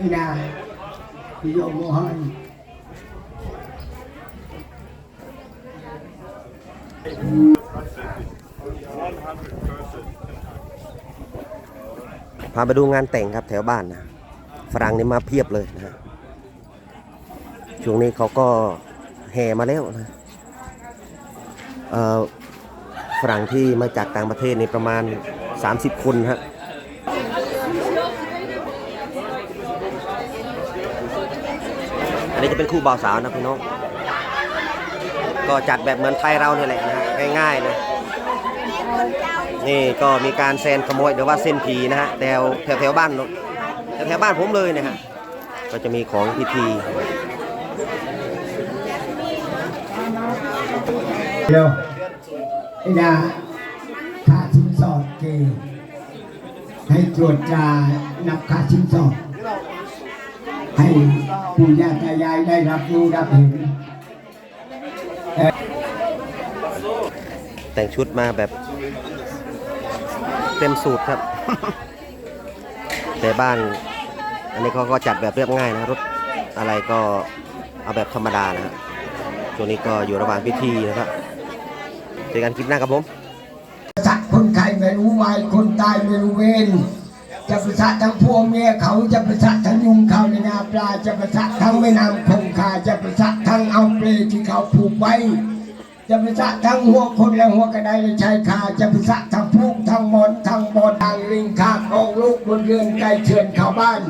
นี่นะพี่โยมโมหันพาไปดูงานแต่งครับแถวบ้านนะฝรั่งนี่มาเพียบเลยนะฮะช่วงนี้เขาก็แห่มาแล้วนะเอ่อฝรั่งที่มาจากต่างประเทศนี่ประมาณ 30 คนฮะอั นี้จะเป็นคู่บ่าวสาวนะพี่น้อง ก็จัดแบบเหมือนไทยเราเนี่ยแหละนะฮะง่ายๆนะนี่ก็มีการแซนขโมยหรือว่าเส้นผีนะฮะแถวแถวแถวบ้านแถวแถวบ้านผมเลยนะฮะก็จะมีของพิธีเดียวนี่นะค่าสินสอดเกย์ให้ตรวจตรานับค่าสินสอด ให้ปู่ย่าตายายได้รับรู้รับเห็นแต่งชุดมาแบบเต็มสูตรครับ แต่บ้าน อันนี้เขาก็จัดแบบเรียบง่ายนะรถอะไรก็เอาแบบธรรมดานะฮะช่วงนี้ก็อยู่ระหว่างพิธีนะครับเจอกันคลิปหน้าครับผมสัตว์คนไข้ไม่รู้วายคนตายไม่รู้เวร จะประสาททั้งพวกเมียเขาจะประสาททั้งยุงเขาในนาปลาจะประสาททั้งแม่น้ำคงคาจะประสาททั้งเอาเปลที่เขาผูกไว้ จะประสาททั้งหัวคนและหัวกระไดและชายคาจะประสาททั้งพุกทั้งหมอนทั้งบอดทั้งลิงคาของลูกบนเรือนไกลเชิญเข้าบ้าน